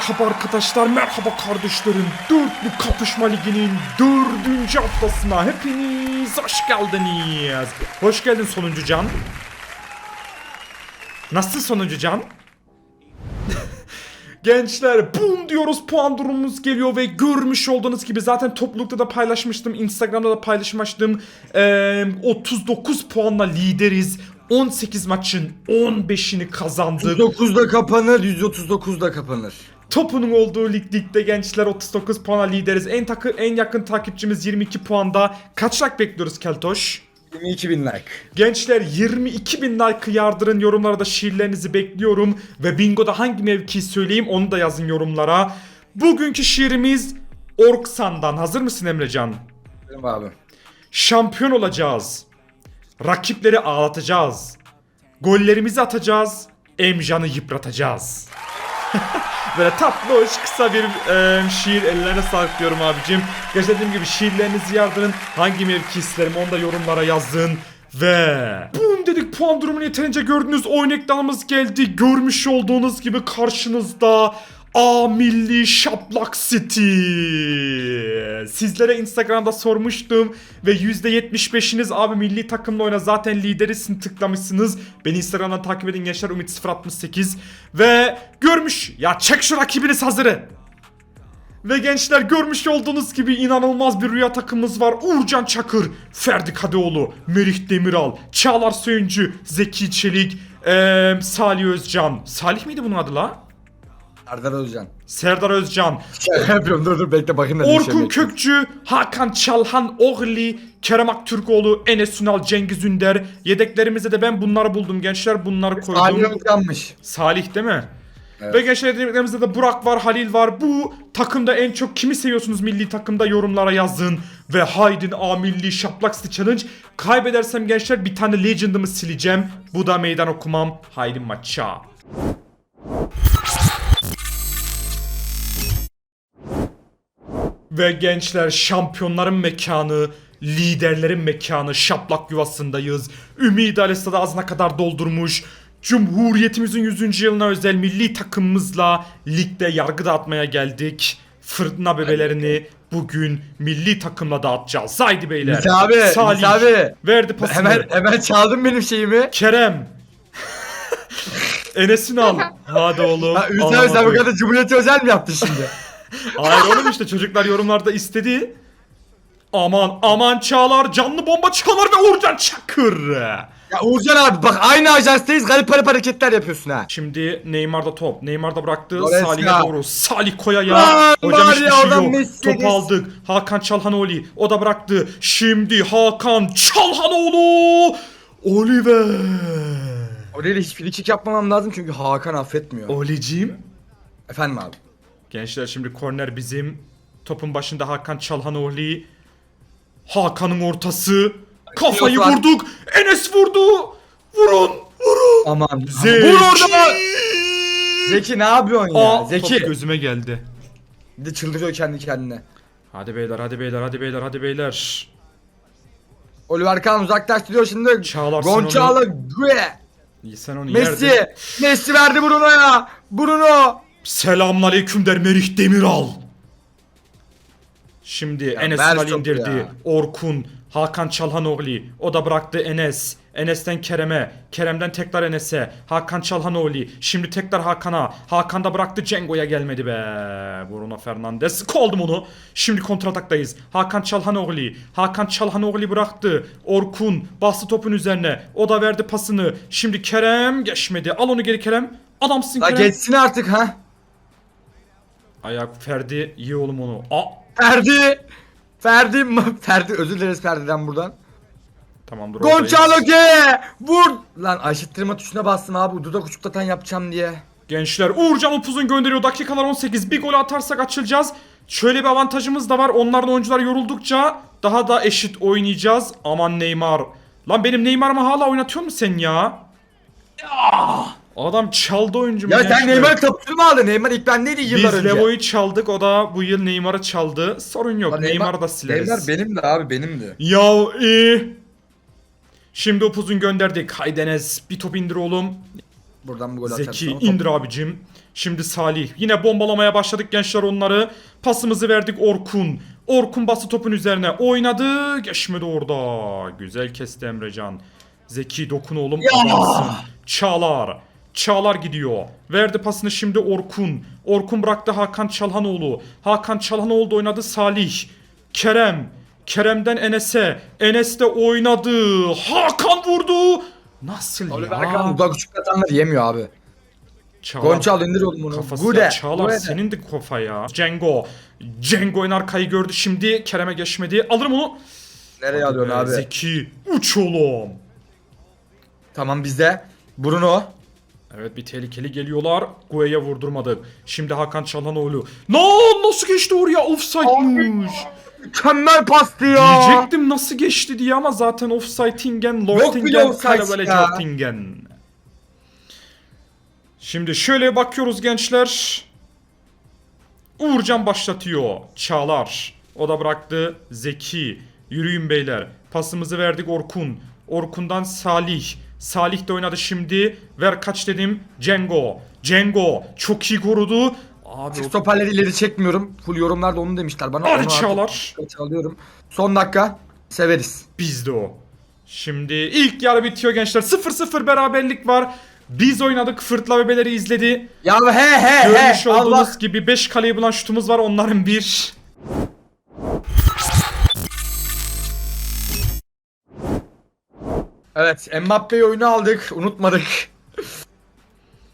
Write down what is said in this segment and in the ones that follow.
Merhaba arkadaşlar, merhaba kardeşlerim. Dörtlü Kapışma Ligi'nin dördüncü haftasına hepiniz hoş geldiniz. Hoş geldin sonuncu can. Nasıl sonuncu can? Gençler boom diyoruz puan durumumuz geliyor ve görmüş olduğunuz gibi zaten toplulukta da paylaşmıştım Instagram'da da paylaşmıştım Ee, 39 puanla lideriz 18 maçın 15'ini kazandık 109'da kapanır, 139'da kapanır. Topunun olduğu lig ligde gençler 39 puana lideriz. En takı en yakın takipçimiz 22 puanda. Kaç like bekliyoruz Keltoş? 22 bin like. Gençler 22 bin like yardırın yorumlara da şiirlerinizi bekliyorum. Ve bingoda hangi mevkiyi söyleyeyim onu da yazın yorumlara. Bugünkü şiirimiz Orksan'dan. Hazır mısın Emrecan? Benim abi. Şampiyon olacağız. Rakipleri ağlatacağız. Gollerimizi atacağız. Emcan'ı yıpratacağız. Böyle tatlı hoş kısa bir e, şiir ellerine sağlık diyorum abicim. Gerçekten dediğim gibi şiirlerinizi yardırın. Hangi mevki isterim onu da yorumlara yazın. Ve boom dedik puan durumunu yeterince gördünüz. Oyun ekranımız geldi. Görmüş olduğunuz gibi karşınızda A Milli Şaplak City. Sizlere Instagram'da sormuştum ve %75'iniz abi milli takımla oyna zaten liderisin tıklamışsınız. Beni Instagram'dan takip edin gençler Umut 068 ve görmüş ya çek şu rakibiniz hazırı. Ve gençler görmüş olduğunuz gibi inanılmaz bir rüya takımımız var. Uğurcan Çakır, Ferdi Kadıoğlu, Merih Demiral, Çağlar Söyüncü, Zeki Çelik, eee, Salih Özcan. Salih miydi bunun adı la? Serdar Özcan. Serdar Özcan, Şaka yapıyorum dur dur bekle bakayım da şey Orkun Kökçü, Hakan Çalhan, Oğli, Kerem Aktürkoğlu, Enes Ünal, Cengiz Ünder. Yedeklerimize de ben bunları buldum gençler. Bunları koydum. Ali Özcan'mış. Salih değil mi? Evet. Ve gençler yedeklerimizde de Burak var, Halil var. Bu takımda en çok kimi seviyorsunuz milli takımda yorumlara yazın. Ve Haydin A Milli Şaplak City Challenge. Kaybedersem gençler bir tane Legend'ımı sileceğim. Bu da meydan okumam. Haydi maça. Ve gençler şampiyonların mekanı, liderlerin mekanı şaplak yuvasındayız. Ümid Alesta da ağzına kadar doldurmuş. Cumhuriyetimizin 100. yılına özel milli takımımızla ligde yargı dağıtmaya geldik. Fırtına bebelerini bugün milli takımla dağıtacağız. Haydi beyler. Ümit abi, Salih abi. verdi pasını. Hemen hemen çaldın benim şeyimi. Kerem. Enes'ini al. Hadi oğlum. Ha, Ümit abi sen bu Alamadı. kadar Cumhuriyeti özel mi yaptın şimdi? Hayır oğlum işte çocuklar yorumlarda istedi. Aman aman Çağlar canlı bomba Çağlar ve Uğurcan Çakır. ya Uğurcan abi bak aynı ajanstayız garip garip hareketler yapıyorsun ha. Şimdi Neymar'da top. Neymar'da bıraktı. Goretzka. Salih'e doğru. Salih koya ya. Lan Hocam var hiçbir ya, şey oradan yok. Messi'ye Top geç. aldık. Hakan Çalhanoğlu. O da bıraktı. Şimdi Hakan Çalhanoğlu. Oliver. Oraya hiç frikik yapmamam lazım çünkü Hakan affetmiyor. Olicim. Efendim abi. Gençler şimdi korner bizim. Topun başında Hakan Çalhanoğlu. Hakan'ın ortası. Kafayı Yok lan. vurduk. Enes vurdu. Vurun. Vurun. Aman. Zeki. Vur orada. Zeki ne yapıyorsun ya? Aa, Zeki. top gözüme geldi. Bir de çıldırıyor kendi kendine. Hadi beyler hadi beyler hadi beyler hadi beyler. Oliver Kahn uzaklaştırıyor şimdi. Çağlar sen Gonçalo. Sen onu Messi. yerde. Messi verdi Bruno'ya. Bruno. Selamünaleyküm der Merih Demiral. Şimdi Enes ver Ünal indirdi. ya. Orkun, Hakan Çalhanoğlu. O da bıraktı Enes. Enes'ten Kerem'e. Kerem'den tekrar Enes'e. Hakan Çalhanoğlu. Şimdi tekrar Hakan'a. Hakan da bıraktı Cengo'ya gelmedi be. Bruno Fernandes. Koldum onu. Şimdi kontrataktayız. Hakan Çalhanoğlu. Hakan Çalhanoğlu bıraktı. Orkun bastı topun üzerine. O da verdi pasını. Şimdi Kerem geçmedi. Al onu geri Kerem. Adamsın La Kerem. geçsin artık ha. Ayak Ferdi iyi oğlum onu. Aa Ferdi. Ferdi Ferdi özür dileriz Ferdi'den buradan. tamamdır. Gonçalo oradayız. Ge. Vur. Lan aşıttırma tuşuna bastım abi. Dudak uçuklatan yapacağım diye. Gençler Uğurcan Upuzun gönderiyor. Dakikalar 18. Bir gol atarsak açılacağız. Şöyle bir avantajımız da var. Onların oyuncular yoruldukça daha da eşit oynayacağız. Aman Neymar. Lan benim Neymar'ımı hala oynatıyor musun sen ya? Adam çaldı oyuncumu. Ya sen Neymar kapısını mı aldın? Neymar ilk bendeydi yıllar Biz önce. Levo'yu çaldık. O da bu yıl Neymar'ı çaldı. Sorun yok. Lan Neymar'ı da sileriz. Neymar benim de abi benim de. Ya iyi. Şimdi upuzun gönderdik. Haydenes bir top indir oğlum. Buradan bu gol Zeki indir abicim. Şimdi Salih. Yine bombalamaya başladık gençler onları. Pasımızı verdik Orkun. Orkun bası topun üzerine oynadı. Geçmedi orada. Güzel kesti Emrecan. Zeki dokun oğlum. Adamsın. Çağlar. Çağlar gidiyor. Verdi pasını şimdi Orkun. Orkun bıraktı Hakan Çalhanoğlu. Hakan Çalhanoğlu da oynadı Salih. Kerem. Kerem'den Enes'e. Enes de oynadı. Hakan vurdu. Nasıl Oliver ya? Kahn dudak küçük atanlar yemiyor abi. Çağlar. Gonçal indir oğlum bunu. Kafası Gude. Çağlar Gude. senin de kafa ya. Cengo. Cengo en arkayı gördü şimdi. Kerem'e geçmedi. Alırım onu. Nereye alıyorsun Ee, abi? Zeki. Uç oğlum. Tamam bizde. Bruno. Evet bir tehlikeli geliyorlar. Gue'ye vurdurmadık. Şimdi Hakan Çalhanoğlu. Lan nasıl geçti oraya? Offside'mış. Mükemmel pastı ya. Diyecektim nasıl geçti diye ama zaten offside'ingen, bile lortingen, offside kalebele ya. jortingen. Şimdi şöyle bakıyoruz gençler. Uğurcan başlatıyor. Çağlar. O da bıraktı. Zeki. Yürüyün beyler. Pasımızı verdik Orkun. Orkun'dan Salih. Salih de oynadı şimdi. Ver kaç dedim. Cengo. Cengo. Çok iyi korudu. Abi o- ileri çekmiyorum. Full yorumlarda onu demişler bana. Hadi Çağlar. Alıyorum. Son dakika. Severiz. Bizde o. Şimdi ilk yarı bitiyor gençler. 0-0 beraberlik var. Biz oynadık. Fırtla bebeleri izledi. Ya he he Görmüş he. olduğunuz Allah. gibi 5 kaleyi bulan şutumuz var. Onların bir. Evet Mbappe'yi oyunu aldık. Unutmadık.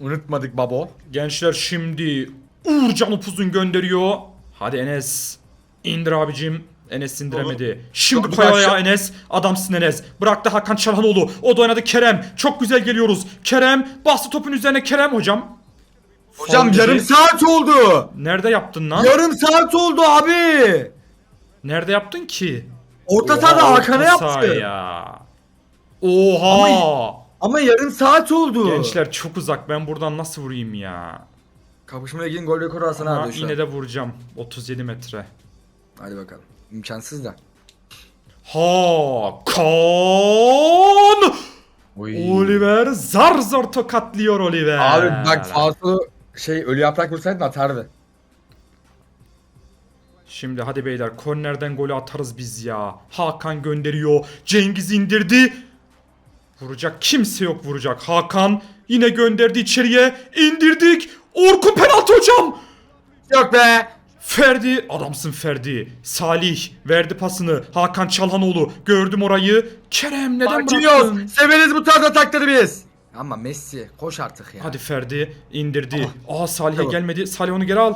Unutmadık babo. Gençler şimdi Uğurcan Upuzun gönderiyor. Hadi Enes. İndir abicim. Enes indiremedi. Şimdi Çok koy ayağa şut. Enes. Adamsın Enes. Bıraktı Hakan Çalhanoğlu. O da oynadı Kerem. Çok güzel geliyoruz. Kerem bastı topun üzerine Kerem hocam. Hocam Faul yarım saat oldu. Nerede yaptın lan? Yarım saat oldu abi. Nerede yaptın ki? Orta sahada Hakan'a yaptı. ya. Oha. Ama yarım saat oldu. Gençler çok uzak. Ben buradan nasıl vurayım ya? Kapışmaya ilgili gol rekoru Hasan Ama abi şu yine an. de vuracağım. 37 metre. Hadi bakalım. İmkansız da. Hakan! Oy. Oliver zar zor tokatlıyor Oliver. Abi bak Fatih şey ölü yaprak vursaydın atardı. Şimdi hadi beyler kornerden golü atarız biz ya. Hakan gönderiyor. Cengiz indirdi. Vuracak kimse yok vuracak. Hakan yine gönderdi içeriye. İndirdik. Orkun penaltı hocam. Yok be. Ferdi adamsın Ferdi. Salih verdi pasını. Hakan Çalhanoğlu gördüm orayı. Kerem neden Marquinhos. bıraktın? Severiz bu tarz atakları biz. Ama Messi koş artık ya. Hadi Ferdi indirdi. Aa Salih'e Tamam. gelmedi. Salih onu geri al.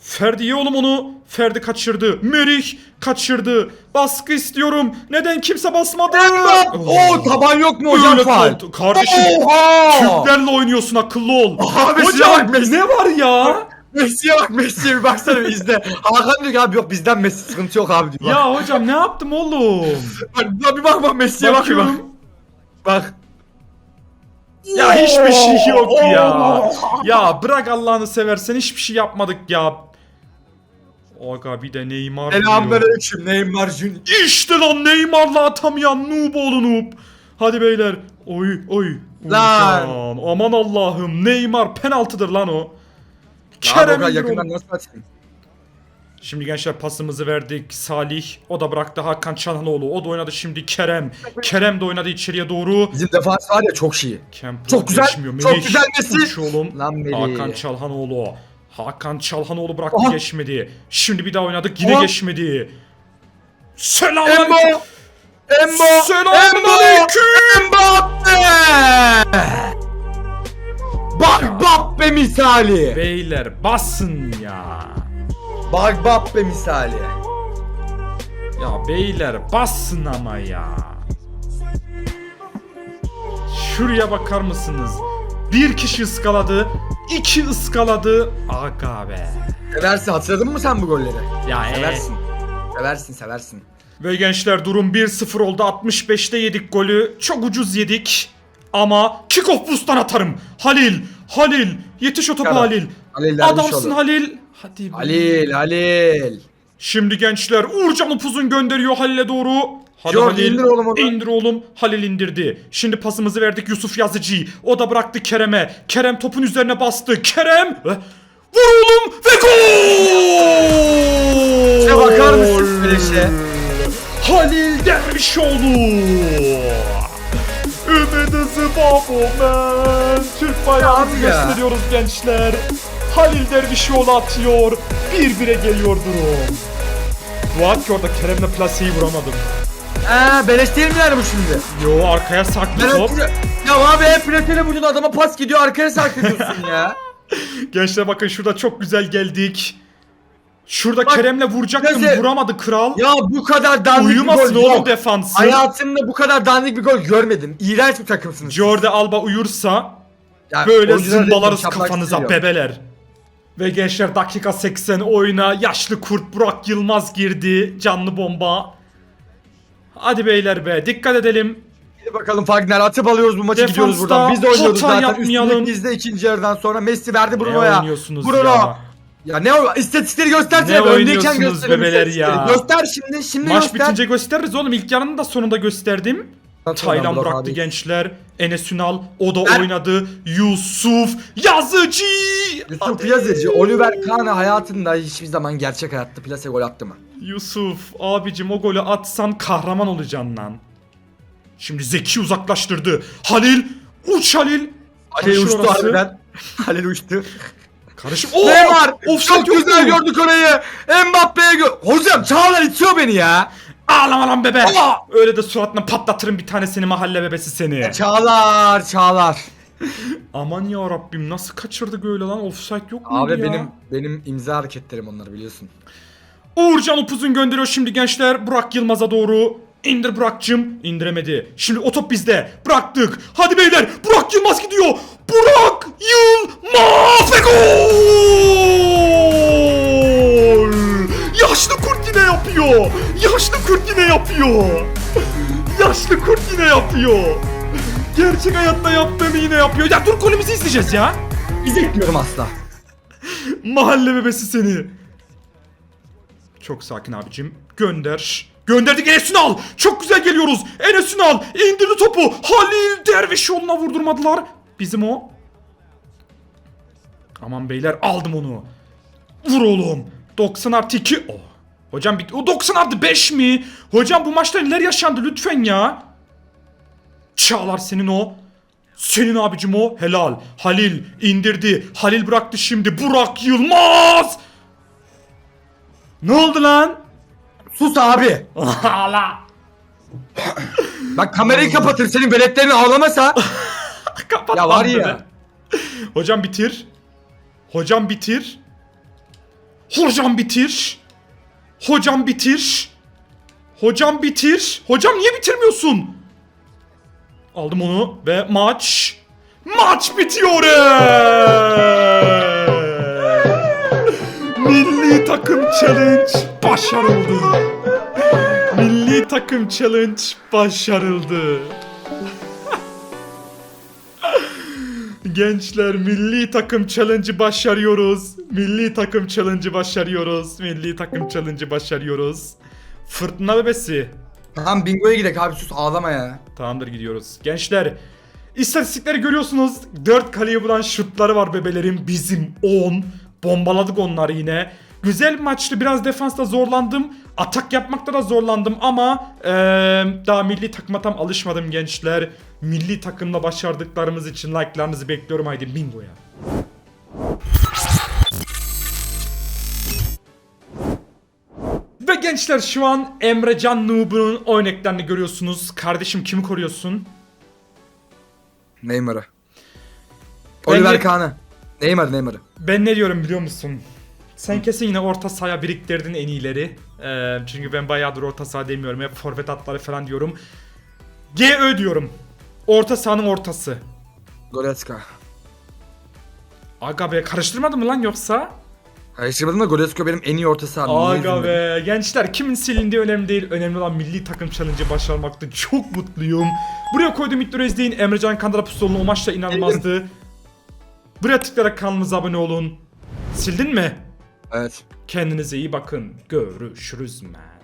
Ferdi ye oğlum onu. Ferdi kaçırdı. Merih kaçırdı. Baskı istiyorum. Neden kimse basmadı? Oo taban yok mu hocam Öyle faal? kaldı. Kardeşim Oha! Türklerle oynuyorsun akıllı ol. Abi Hocam Messi. ne var ya? Messi'ye bak Messi'ye bir baksana bir izle. Hakan diyor ki abi yok bizden Messi sıkıntı yok abi diyor. Bak. ya hocam ne yaptım oğlum? Bak, bir bak bak Messi'ye bak bir bak. Bakıyorum. Bak. Ya hiçbir şey yok ya. Ya bırak Allah'ını seversen hiçbir şey yapmadık ya. Aga bir de Neymar. Selamünaleyküm Neymar Junior. İşte lan Neymar'la atamayan noob oğlu noob. Hadi beyler. Oy oy. Lan. Uğurcan. Aman Allah'ım Neymar penaltıdır lan o. Kerem yakından nasıl atayım? Şimdi gençler pasımızı verdik. Salih o da bıraktı Hakan Çalhanoğlu. O da oynadı şimdi Kerem. Kerem de oynadı içeriye doğru. Bizim defans var ya çok iyi. Kemp Çok güzel, geçmiyor. çok Melih güzel Messi. oğlum. Lan Melih. Hakan Çalhanoğlu. Hakan Çalhanoğlu bıraktı Aha. geçmedi. Şimdi bir daha oynadık yine Aha. geçmedi. Selam Embo. Embo. Selamünaleyküm. Mbappe. Bak Mbappe misali. Beyler basın ya. Bak Mbappe misali. Ya beyler basın ama ya. Şuraya bakar mısınız? Bir kişi ıskaladı, iki ıskaladı. Aga be. Seversin hatırladın mı sen bu golleri? Ya e. Seversin. Seversin seversin. Ve gençler durum 1-0 oldu. 65'te yedik golü. Çok ucuz yedik. Ama kick-off boost'tan atarım. Halil, Halil. Yetiş o Kadar. Halil. Halil Adamsın. Halil. Hadi be. Halil Halil. Şimdi gençler Uğurcan Upuzun gönderiyor Halil'e doğru. Hadi Jordi indir oğlum onu. İndir oğlum. Halil indirdi. Şimdi pasımızı verdik Yusuf Yazıcı. O da bıraktı Kerem'e. Kerem topun üzerine bastı. Kerem. eh, Vur oğlum ve gol. Şuna bakar mısın Fleş'e? Halil Dervişoğlu. Ümit hızı babo ben. Türk bayrağımızı gösteriyoruz gençler. Halil Dervişoğlu atıyor. Bir bire geliyor durum. Dua ki orada Kerem'le plaseyi vuramadım. Eee beleş değil mi yani bu şimdi? Yo arkaya saklı top. ya abi hep platele vurduğun adama pas gidiyor arkaya saklıyorsun ya. Gençler bakın şurada çok güzel geldik. Şurada Bak, Kerem'le vuracaktım Neyse. vuramadı kral. Ya bu kadar dandik bir Uyumasın gol oğlum yok. defansı. Hayatımda bu kadar dandik bir gol görmedim. İğrenç bir takımsınız. Jordi Alba uyursa Ya, böyle oyunculara zımbalarız şaplak kafanıza bebeler. Ve gençler dakika 80 oyuna yaşlı kurt Burak Yılmaz girdi. Canlı bomba. Hadi beyler be dikkat edelim. Hadi bakalım Fagner atıp alıyoruz bu maçı gidiyoruz Defansta buradan. Biz de oynuyoruz hata zaten. yapmayalım. Bizde ikinci yarıdan sonra Messi verdi Bruno'ya. oynuyorsunuz Bruno. ya? Ya ne o istatistikleri göstersene. Ne be, öndeyken oynuyorsunuz gösterelim bebeler istatistikleri. ya? Göster şimdi şimdi Maç göster. bitince gösteririz oğlum. İlk yarının da sonunda gösterdim. Taylan Burak bıraktı abi. gençler. Enes Ünal o da Ben- oynadı. Yusuf Yazıcı. Yusuf Hadi. Yazıcı, Oliver Kahn hayatında hiçbir zaman gerçek hayatta plase gol attı mı? Yusuf abicim o golü atsan kahraman olacaksın lan. Şimdi Zeki uzaklaştırdı. Halil uç Halil. Halil Karışır uçtu orası. harbiden. Halil uçtu. Karışım. Oo! Neymar! Offside Çok güzel mu? gördük orayı. Mbappe'ye gö... Hocam Çağlar itiyor beni ya. Ağlama lan bebe. Aa! Öyle de suratına patlatırım bir tanesini mahalle bebesi seni. Çağlar, Çağlar. Aman ya Rabbim nasıl kaçırdık öyle lan offside yok mu Abi ya? benim benim imza hareketlerim onlar biliyorsun. Uğurcan Upuzun gönderiyor şimdi gençler. Burak Yılmaz'a doğru. İndir Burak'cım. İndiremedi. Şimdi o top bizde. Bıraktık. Hadi beyler. Burak Yılmaz gidiyor. Burak Yılmaz ve gol. Yaşlı kurt yine yapıyor. Yaşlı kurt yine yapıyor. Yaşlı kurt yine yapıyor. Gerçek hayatta yaptığını yine yapıyor. Ya dur golümüzü izleyeceğiz ya. İzletmiyorum asla. Mahalle bebesi seni. Çok sakin abicim. Gönder. Gönderdik Enes Ünal. Çok güzel geliyoruz. Enes Ünal indirdi topu. Halil Derviş yoluna vurdurmadılar. Bizim o. Aman beyler aldım onu. Vur oğlum. 90 artı 2. Oh. Hocam bit o 90 artı 5 mi? Hocam bu maçta neler yaşandı lütfen ya. Çağlar senin o. Senin abicim o. Helal. Halil indirdi. Halil bıraktı şimdi. Burak Yılmaz. Ne oldu lan? Sus abi. Hala. Bak kamerayı kapatır senin veletlerin ağlamasa. Kapat Ya var ya. bebe. Hocam bitir. Hocam bitir. Hocam bitir. Hocam bitir. Hocam bitir. Hocam niye bitirmiyorsun? Aldım onu ve maç maç bitiyor. Milli takım challenge başarıldı. Milli takım challenge başarıldı. Gençler milli takım challenge'ı başarıyoruz. Milli takım challenge'ı başarıyoruz. Milli takım challenge'ı başarıyoruz. Fırtına bebesi. Tamam bingoya gidelim abi sus ağlama ya. Tamamdır gidiyoruz. Gençler istatistikleri görüyorsunuz. 4 kaleyi bulan şutları var bebelerin. Bizim 10. Bombaladık onları yine. Güzel bir maçtı. Biraz defansta zorlandım. Atak yapmakta da zorlandım ama eee, daha milli takıma tam alışmadım gençler. Milli takımla başardıklarımız için like'larınızı bekliyorum. Haydi bingoya. Ve gençler şu an Emrecan Nubu'nun örneklerini görüyorsunuz. Kardeşim kimi koruyorsun? Neymar'ı. Oliver Kahn'ı. Neymar Neymar'ı. Ben ne diyorum biliyor musun? Sen kesin yine orta sahaya biriktirdin en iyileri. Ee, çünkü ben bayağıdır orta saha demiyorum. Hep forvet hatları falan diyorum. GÖ diyorum. Orta sahanın ortası. Goretzka. Aga be karıştırmadın mı lan yoksa? Karıştırmadım da Goretzka benim en iyi orta saham. Niye Aga be gençler kimin silindiği önemli değil. Önemli olan milli takım challenge'ı başarmakta çok mutluyum. Buraya koyduğum videoyu izleyin. Emrecan Kandara Pustoğlu'nun o maçta inanılmazdı. Buraya tıklayarak kanalımıza abone olun. Sildin mi? Evet. Kendinize iyi bakın. Görüşürüz man.